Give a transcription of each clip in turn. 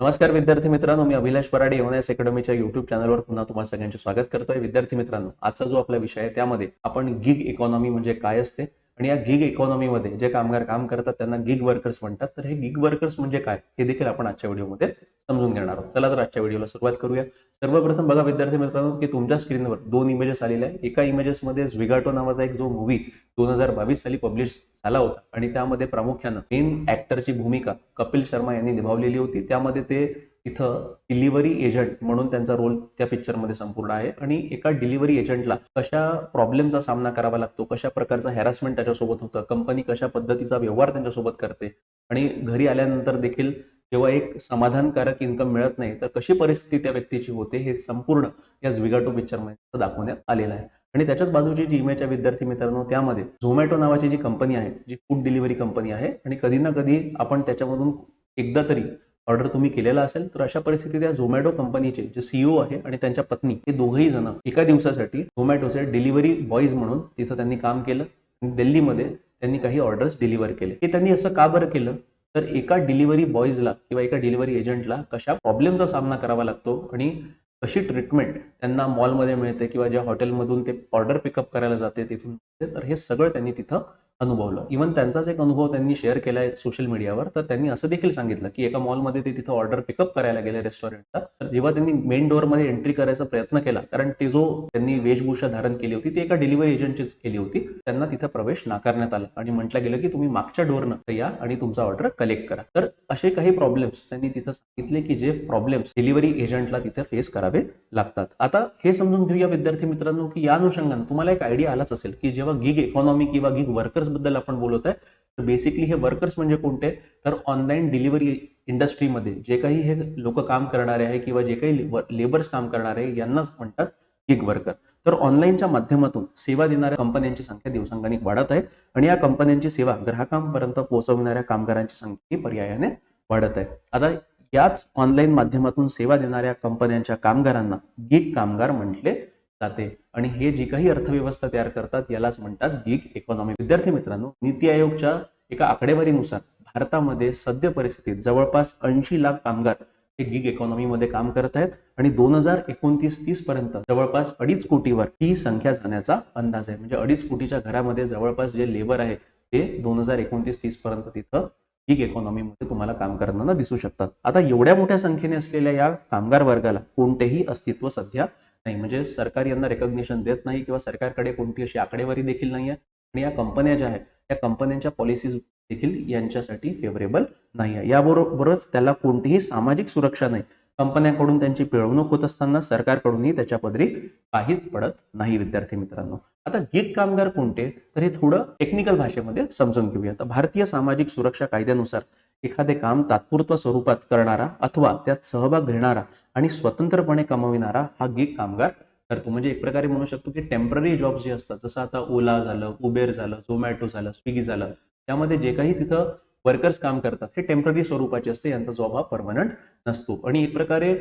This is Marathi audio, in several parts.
नमस्कार विद्यार्थी मित्रांनो मी अभिलाष पराडे एस अकॅडमीच्या युट्यूब चॅनलवर पुन्हा तुम्हाला सगळ्यांचे स्वागत करतोय. विद्यार्थी मित्रांनो आजचा जो आपला विषय आहे त्यामध्ये आपण गिग इकॉनॉमी म्हणजे काय असते? आणि या गिग इकॉनॉमीमध्ये जे कामगार काम करतात त्यांना गिग वर्कर्स म्हणतात. तर हे गिग वर्कर्स म्हणजे काय? हे देखील आपण आजच्या व्हिडिओमध्ये समजून घेणार आहोत. चला तर आजच्या व्हिडिओला सुरुवात करूया. सर्वप्रथम बघा विद्यार्थी मित्रांनो की तुमच्या स्क्रीनवर दोन इमेजेस आलेले आहे एका इमेजेसमध्ये झिगाटो नावाचा एक जो मूवी दोन हजार बावीस साली पब्लिश झाला होता. आणि त्यामध्ये प्रामुख्यानं मेन ऍक्टरची भूमिका कपिल शर्मा यांनी निभावलेली होती. त्यामध्ये ते इथं डिलिव्हरी एजंट म्हणून त्यांचा रोल त्या पिक्चरमध्ये संपूर्ण आहे. आणि एका डिलिव्हरी एजंटला कशा प्रॉब्लेमचा सामना करावा लागतो कशा प्रकारचा हॅरासमेंट त्याच्यासोबत होतं कंपनी कशा पद्धतीचा व्यवहार त्यांच्यासोबत करते आणि घरी आल्यानंतर देखील जेव्हा एक समाधानकारक इन्कम मिळत नाही तर कशी परिस्थिती त्या व्यक्तीची होते हे संपूर्ण या झिगाटो पिक्चरमध्ये दाखवण्यात आलेलं आहे. आणि त्याच्याच बाजूची जी इमेच्या विद्यार्थी मित्रांनो त्यामध्ये झोमॅटो नावाची जी कंपनी आहे जी फूड डिलिव्हरी कंपनी आहे आणि कधी ना कधी आपण त्याच्यामधून एकदा तरी ऑर्डर तुम्ही केलेला असेल तर अशा परिस्थितीत या झोमॅटो कंपनीचे जे सीईओ आहे आणि त्यांच्या पत्नी हे दोघेही जण एका दिवसासाठी झोमॅटोचे डिलिव्हरी बॉईज म्हणून तिथं त्यांनी काम केलं. आणि दिल्लीमध्ये त्यांनी काही ऑर्डर्स डिलिव्हर केले. हे त्यांनी असं का बरं केलं? तर एका डिलिव्हरी बॉईजला किंवा एका डिलिव्हरी एजंटला कशा प्रॉब्लेमचा सामना करावा लागतो आणि कशी ट्रीटमेंट त्यांना मॉलमध्ये मिळते किंवा ज्या हॉटेलमधून ते ऑर्डर पिकअप करायला जाते तिथून तर हे सगळं त्यांनी तिथं अनुभवलं. इव्हन त्यांचाच एक अनुभव त्यांनी शेअर केला आहे सोशल मीडियावर तर त्यांनी असं देखील सांगितलं की एका मॉलमध्ये ते तिथं ऑर्डर पिकअप करायला गेले रेस्टॉरंटचा तर जेव्हा त्यांनी मेन डोअरमध्ये एंट्री करायचा प्रयत्न केला कारण ते जो त्यांनी वेशभूषा धारण केली होती ती एका डिलिव्हरी एजंटचीच केली होती त्यांना तिथं प्रवेश नाकारण्यात आला. आणि म्हटलं गेलं की तुम्ही मागच्या डोअरनं या आणि तुमचा ऑर्डर कलेक्ट करा. तर असे काही प्रॉब्लेम्स त्यांनी तिथं सांगितले की जे प्रॉब्लेम्स डिलिव्हरी एजंटला तिथे फेस करावे लागतात. आता हे समजून घेऊया विद्यार्थी मित्रांनो की या अनुषंगाने तुम्हाला एक आयडिया आलाच असेल की जेव्हा गिग इकॉनॉमी किंवा गिग वर्कर्स वर्कर्सबद्दल आपण बोलत आहे. तर बेसिकली हे वर्कर्स म्हणजे कोणते? तर ऑनलाईन डिलिव्हरी इंडस्ट्रीमध्ये जे काही हे लोक काम करणारे आहे किंवा जे काही लेबर्स काम करणारे यांनाच म्हणतात गिग वर्कर तर ऑनलाईनच्या माध्यमातून सेवा देणाऱ्या कंपन्यांची संख्या दिवसांगणिक वाढत आहे आणि या कंपन्यांची सेवा ग्राहकांपर्यंत पोहोचविणाऱ्या कामगारांची संख्या ही पर्यायाने वाढत आहे. आता याच ऑनलाईन माध्यमातून सेवा देणाऱ्या कंपन्यांच्या कामगारांना गिग कामगार म्हटले जाते. आणि हे जी काही अर्थव्यवस्था तयार करतात यालाच म्हणतात गिग इकॉनॉमी विद्यार्थी मित्रांनो नीती आयोगच्या एका आकडेवारीनुसार भारतामध्ये सद्य परिस्थितीत जवळपास ऐंशी लाख कामगार हे गिग इकॉनॉमीमध्ये काम करत आहेत आणि दोन हजार एकोणतीस तीस पर्यंत जवळपास अडीच कोटीवर ही संख्या जाण्याचा अंदाज आहे. म्हणजे अडीच कोटीच्या घरामध्ये जवळपास जे लेबर आहे ते दोन हजार एकोणतीस तीस पर्यंत तिथं गिग इकॉनॉमीमध्ये तुम्हाला काम करताना दिसू शकतात. आता एवढ्या मोठ्या संख्येने असलेल्या या कामगार वर्गाला कोणतेही अस्तित्व सध्या नाही. म्हणजे सरकार यांना रेकॉग्निशन देत नाही किंवा सरकारकडे कोणती अशी आकडेवारी देखील नाही आहे आणि या कंपन्या ज्या आहेत त्या कंपन्यांच्या पॉलिसीज देखील यांच्यासाठी फेवरेबल नाही आहे याबरोबरच त्याला कोणतीही सामाजिक सुरक्षा नाही. कंपन्यांकडून त्यांची पिळवणूक होत असताना सरकारकडूनही त्याच्या पदरी काहीच पडत नाही विद्यार्थी मित्रांनो. आता गिग कामगार कोणते? तर हे थोडं टेक्निकल भाषेमध्ये समजून घेऊया. तर भारतीय सामाजिक सुरक्षा कायद्यानुसार एखादे काम तात्पुरत्व स्वरूपात करणारा अथवा त्यात सहभाग घेणारा आणि स्वतंत्रपणे कमविणारा हा गिग कामगार करतो म्हणजे एक प्रकारे म्हणू शकतो की टेंपररी जॉब जे असतात जसं आता ओला झालं उबेर झालं झोमॅटो झालं स्विगी झालं त्यामध्ये जे काही तिथं वर्कर्स काम करतात हे टेंपररी स्वरूपाचे असते यांचा जॉब हा परमनंट नसतो. आणि एक प्रकारे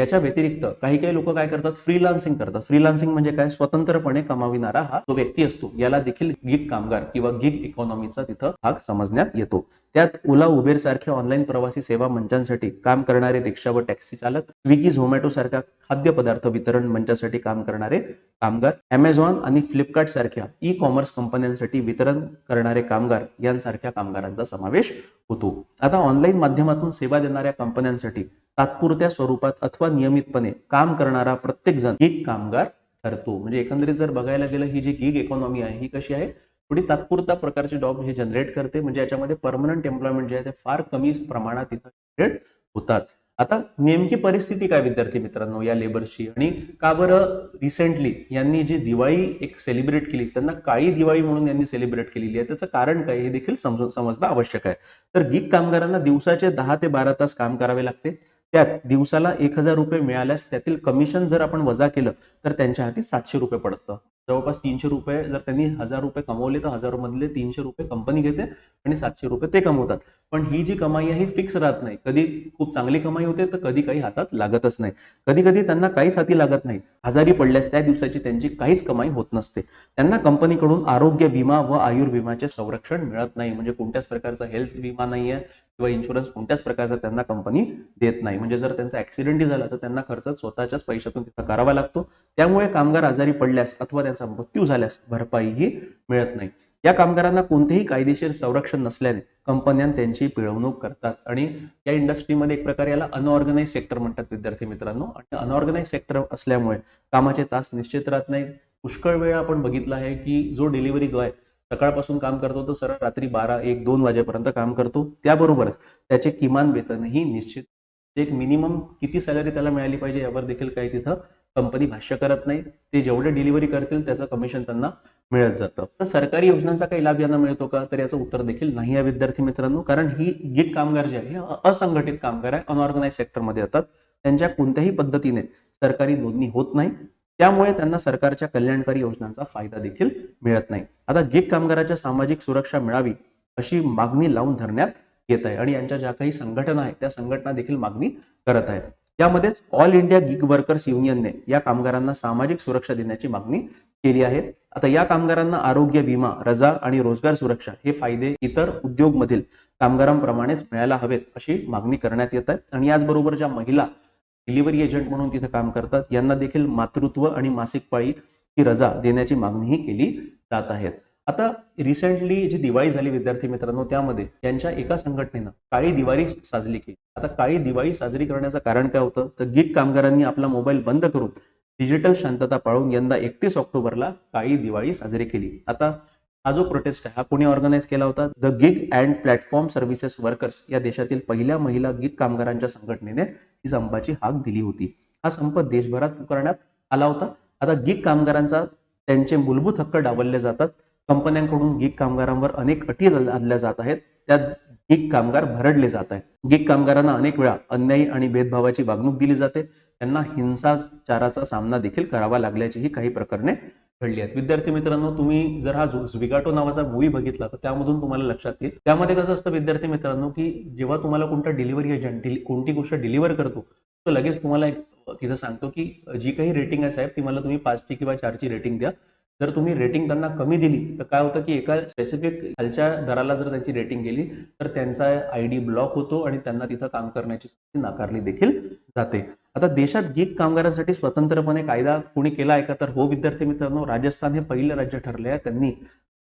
याच्या व्यतिरिक्त काही काही लोक काय करतात? फ्रीलान्सिंग करतात. फ्रीलान्सिंग म्हणजे काय? स्वतंत्रपणे कमाविणारा हा जो व्यक्ती असतो. याला देखील गिग कामगार किंवा गिग इकॉनॉमीचा तिथं भाग समजण्यात येतो. त्यात ओला उबेर सारख्या ऑनलाईन प्रवासी सेवा मंचांसाठी काम करणारे रिक्षा व टॅक्सी चालक स्विगी झोमॅटो सारख्या खाद्यपदार्थ वितरण मंचासाठी काम करणारे कामगार अमेझॉन आणि फ्लिपकार्ट सारख्या ई कॉमर्स कंपन्यांसाठी वितरण करणारे कामगार यांसारख्या कामगारांचा समावेश होतो. आता ऑनलाईन माध्यमातून सेवा देणाऱ्या कंपन्यांसाठी तात्पुरत्या स्वरूपात अथवा नियमितपणे काम करणारा प्रत्येक जण गिग कामगार ठरतो. म्हणजे एकंदरीत जर बघायला गेलं ही जी गिग इकॉनॉमी आहे ही कशी आहे? थोडी तात्पुरता प्रकारचे जॉब हे जनरेट करते. म्हणजे याच्यामध्ये परमनंट एम्प्लॉयमेंट जे आहे ते फार कमी प्रमाणात इथं जनरेट होतात. आता नेमकी परिस्थिती काय विद्यार्थी मित्रांनो या लेबरची आणि का बरं रिसेंटली यांनी जी दिवाळी एक सेलिब्रेट केली त्यांना काळी दिवाळी म्हणून यांनी सेलिब्रेट केलेली आहे. त्याचं कारण काय हे देखील समजून समजणं आवश्यक आहे. तर गिग कामगारांना दिवसाचे दहा ते बारा तास काम करावे लागते. त्यात दिवसाला एक हजार रुपये मिळाल्यास त्यातील कमिशन जर आपण वजा केलं तर त्यांच्या हाती सातशे रुपये पडतं. जवळपास तीनशे रुपये जर त्यांनी हजार रुपये कमवले तर हजार मधले तीनशे रुपये कंपनी घेते आणि सातशे रुपये ते कमवतात. पण ही जी कमाई आहे ही फिक्स राहत नाही. कधी खूप चांगली कमाई होते तर कधी काही हातात लागतच नाही. कधी कधी त्यांना काहीच हाती लागत नाही. आजारी पडल्यास त्या दिवसाची त्यांची काहीच कमाई होत नसते. त्यांना कंपनीकडून आरोग्य विमा व आयुर्विमाचे संरक्षण मिळत नाही. म्हणजे कोणत्याच प्रकारचा हेल्थ विमा नाहीये. किंवा इन्शुरन्स कोणत्याच प्रकारचा त्यांना कंपनी देत नाही. म्हणजे जर त्यांचा ऍक्सिडेंटही झाला तर त्यांना खर्च स्वतःच्याच पैशातून तिथं करावा लागतो. त्यामुळे कामगार आजारी पडल्यास अथवा त्यांचा मृत्यू झाल्यास भरपाईही मिळत नाही. या कामगारांना कोणतेही कायदेशीर संरक्षण नसल्याने कंपन्या त्यांची पिळवणूक करतात. आणि या इंडस्ट्रीमध्ये एक प्रकारे याला अनऑर्गनाइज सेक्टर म्हणतात विद्यार्थी मित्रांनो. आणि अनऑर्गनाइज सेक्टर असल्यामुळे कामाचे तास निश्चित राहत नाही पुष्कळ वेळा आपण बघितला आहे की जो डिलिव्हरी बॉय सकाळपासून काम करतो तर सरळ रात्री बारा एक दोन वाजेपर्यंत काम करतो. त्याबरोबरच त्याचे किमान वेतनही निश्चित. एक मिनिमम किती सॅलरी त्याला मिळाली पाहिजे यावर देखील काही तिथं कंपनी भाष्य करत नाही. ते जेवढे डिलिव्हरी करतील त्याचं कमिशन त्यांना मिळत जातं. तर सरकारी योजनांचा काही लाभ यांना मिळतो का? तर याचं उत्तर देखील नाही आहे विद्यार्थी मित्रांनो. कारण ही गीत कामगार जे आहे असंघटित कामगार आहे अनऑर्गनाईज सेक्टरमध्ये येतात. त्यांच्या कोणत्याही पद्धतीने सरकारी नोंदणी होत नाही. त्यामुळे त्यांना सरकारच्या कल्याणकारी योजनांचा फायदा देखील मिळत नाही. आता गिग कामगाराच्या सामाजिक सुरक्षा मिळावी अशी मागणी लावून धरण्यात येत आहे आणि यांच्या ज्या काही संघटना आहेत त्या संघटना देखील मागणी करत आहेत. त्यामध्येच ऑल इंडिया गिग वर्कर्स युनियनने या कामगारांना सामाजिक सुरक्षा देण्याची मागणी केली आहे. आता या कामगारांना आरोग्य विमा रजा आणि रोजगार सुरक्षा हे फायदे इतर उद्योगमधील कामगारांप्रमाणेच मिळायला हवेत अशी मागणी करण्यात येत आहे. आणि याचबरोबर ज्या महिला डिलिव्हरी एजंट म्हणून तिथं काम करतात. यांना देखील मातृत्व आणि मासिक पाळी ही रजा देण्याची मागणीही केली जात आहेत. आता रिसेंटली जी दिवाळी झाली विद्यार्थी मित्रांनो त्यामध्ये त्यांच्या एका संघटनेनं काळी दिवाळी साजरी केली. आता काळी दिवाळी साजरी करण्याचं कारण काय होतं? तर गिग कामगारांनी आपला मोबाईल बंद करून डिजिटल शांतता पाळून यंदा एकतीस ऑक्टोबरला काळी दिवाळी साजरी केली. आता हा जो प्रोटेस्ट आहे हा कोणी ऑर्गनाईज केला होता? The gig and platform services workers या देशातील पहिल्या महिला गिग कामगारांच्या संघटनेने ही संपाची हाक दिली होती. हा संप देशभरात पुकारण्यात आला होता. आता गिग कामगारांचा त्यांचे मूलभूत हक्क डावलले जातात. कंपन्यांकडून गिग कामगारांवर अनेक अटी लादल्या जात आहेत. त्यात गिग कामगार भरडले जात आहेत. गिग कामगारांना अनेक वेळा अन्यायी आणि भेदभावाची वागणूक दिली जाते. त्यांना हिंसाचाराचा सामना देखील करावा लागल्याचीही काही प्रकरणे घडली आहेत. विद्यार्थी मित्रांनो तुम्ही जर हा झुविगाटो नावाचा मूवी बघितला तर त्यामधून तुम्हाला लक्षात येईल. त्यामध्ये कसं असतं विद्यार्थी मित्रांनो की जेव्हा तुम्हाला कोणता डिलिव्हरी एजंट कोणती गोष्ट डिलिव्हर करतो तो लगेच तुम्हाला एक तिथं सांगतो की जी काही रेटिंग आहे साहेब ती मला तुम्ही पाचची किंवा चारची रेटिंग द्या. जर तुम्ही रेटिंग त्यांना कमी दिली तर काय होतं की एका स्पेसिफिक खालच्या दराला जर त्यांची रेटिंग गेली तर त्यांचा आय डी ब्लॉक होतो आणि त्यांना तिथं काम करण्याची नाकारली देखील जाते. आता देशात गिग कामगारांसाठी स्वतंत्रपणे कायदा कोणी केला आहे का? तर हो विद्यार्थी मित्रांनो राजस्थान हे पहिलं राज्य ठरले आहे त्यांनी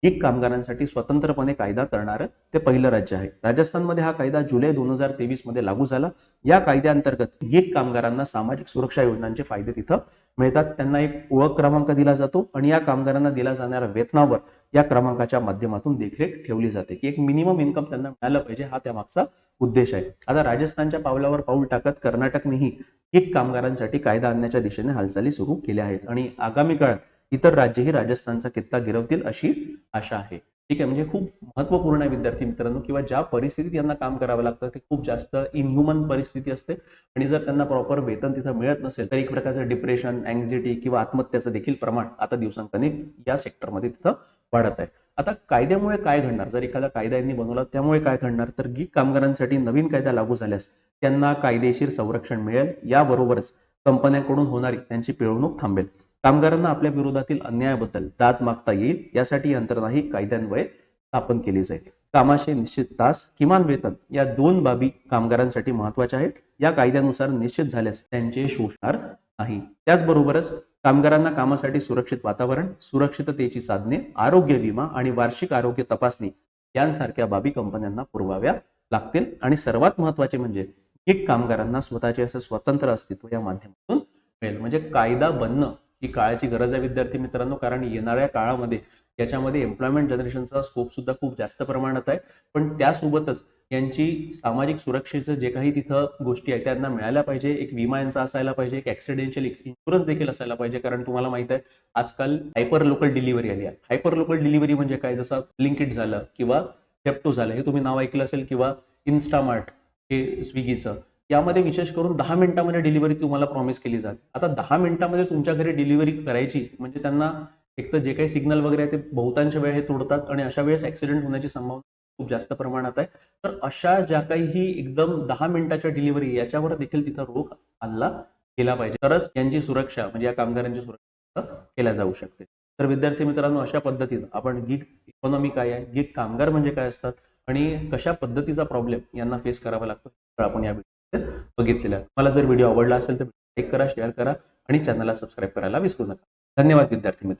गिग कामगारांसाठी स्वतंत्रपणे कायदा करणारं ते पहिलं राज्य आहे. राजस्थानमध्ये हा कायदा जुलै दोन हजार तेवीसमध्ये लागू झाला. या कायद्याअंतर्गत गिग कामगारांना सामाजिक सुरक्षा योजनांचे फायदे तिथं मिळतात. त्यांना एक ओळख क्रमांक दिला जातो आणि या कामगारांना दिला जाणाऱ्या वेतनावर या क्रमांकाच्या माध्यमातून देखरेख ठेवली जाते की एक मिनिमम इन्कम त्यांना मिळालं पाहिजे हा त्यामागचा उद्देश आहे. आता राजस्थानच्या पावलावर पाऊल टाकत कर्नाटकनेही गिग कामगारांसाठी कायदा आणण्याच्या दिशेने हालचाली सुरू केल्या आहेत. आणि आगामी काळात इतर राज्यही राजस्थानचा कित्ता गिरवतील अशी आशा आहे. ठीक आहे म्हणजे खूप महत्त्वपूर्ण आहे विद्यार्थी मित्रांनो किंवा ज्या परिस्थितीत यांना काम करावं लागतं ते खूप जास्त इनह्युमन परिस्थिती असते. आणि जर त्यांना प्रॉपर वेतन तिथं मिळत नसेल तर एक प्रकारचं डिप्रेशन अँग्झिटी किंवा आत्महत्याचं देखील प्रमाण आता दिवसांकाने या सेक्टरमध्ये तिथं वाढत आहे. आता कायद्यामुळे काय घडणार? जर एखादा कायदा यांनी बनवला त्यामुळे काय घडणार? तर गीक कामगारांसाठी नवीन कायदा लागू झाल्यास त्यांना कायदेशीर संरक्षण मिळेल. याबरोबरच कंपन्यांकडून होणारी त्यांची पिळवणूक थांबेल. कामगारांना आपल्या विरोधातील अन्यायाबद्दल दाद मागता येईल यासाठी यंत्रणा ही कायद्यान्वये स्थापन केली जाईल. कामाचे निश्चित तास किमान वेतन या दोन बाबी कामगारांसाठी महत्त्वाच्या आहेत. या कायद्यानुसार निश्चित झाल्यास त्यांचे शोषणार नाही. त्याचबरोबरच कामगारांना कामासाठी सुरक्षित वातावरण सुरक्षिततेची साधने आरोग्य विमा आणि वार्षिक आरोग्य तपासणी यांसारख्या बाबी कंपन्यांना पुरवाव्या लागतील. आणि सर्वात महत्त्वाचे म्हणजे एक कामगारांना स्वतःचे असं स्वतंत्र अस्तित्व या माध्यमातून मिळेल. म्हणजे कायदा बनणं ही काळाची गरज आहे विद्यार्थी मित्रांनो कारण येणाऱ्या काळामध्ये याच्यामध्ये एम्प्लॉयमेंट जनरेशनचा स्कोप सुद्धा खूप जास्त प्रमाणात आहे. पण त्यासोबतच यांची सामाजिक सुरक्षेचं जे काही तिथं गोष्टी आहेत त्यांना मिळायला पाहिजे. एक विमा यांचा असायला पाहिजे एक ऍक्सिडेंशियल इन्शुरन्स देखील असायला पाहिजे कारण तुम्हाला माहीत आहे आजकाल हायपर लोकल डिलिव्हरी आली आहे. हायपर लोकल डिलिव्हरी म्हणजे काय? जसं लिंकिट झालं किंवा झेप्टो झालं हे तुम्ही नाव ऐकलं असेल किंवा इन्स्टामार्ट हे स्विगीचं यामध्ये विशेष करून दहा मिनिटामध्ये डिलिव्हरी तुम्हाला प्रॉमिस केली जाते. आता दहा मिनिटामध्ये तुमच्या घरी डिलिव्हरी करायची म्हणजे त्यांना एक तर जे काही सिग्नल वगैरे आहे ते बहुतांश वेळ हे तोडतात आणि अशा वेळेस ऍक्सिडेंट होण्याची संभावना खूप जास्त प्रमाणात आहे. तर अशा ज्या काही एकदम दहा मिनिटाच्या डिलिव्हरी याच्यावर देखील तिथं रोख आणला गेला पाहिजे. तरच यांची सुरक्षा म्हणजे या कामगारांची सुरक्षा केल्या जाऊ शकते. तर विद्यार्थी मित्रांनो अशा पद्धतीनं आपण गिग इकॉनॉमी काय आहे गिग कामगार म्हणजे काय असतात आणि कशा पद्धतीचा प्रॉब्लेम यांना फेस करावा लागतो तर आपण या बघितलेलं. मला जर व्हिडिओ आवडला असेल तर लाईक करा शेअर करा आणि चॅनलला सबस्क्राईब करायला विसरू नका. धन्यवाद विद्यार्थी मित्र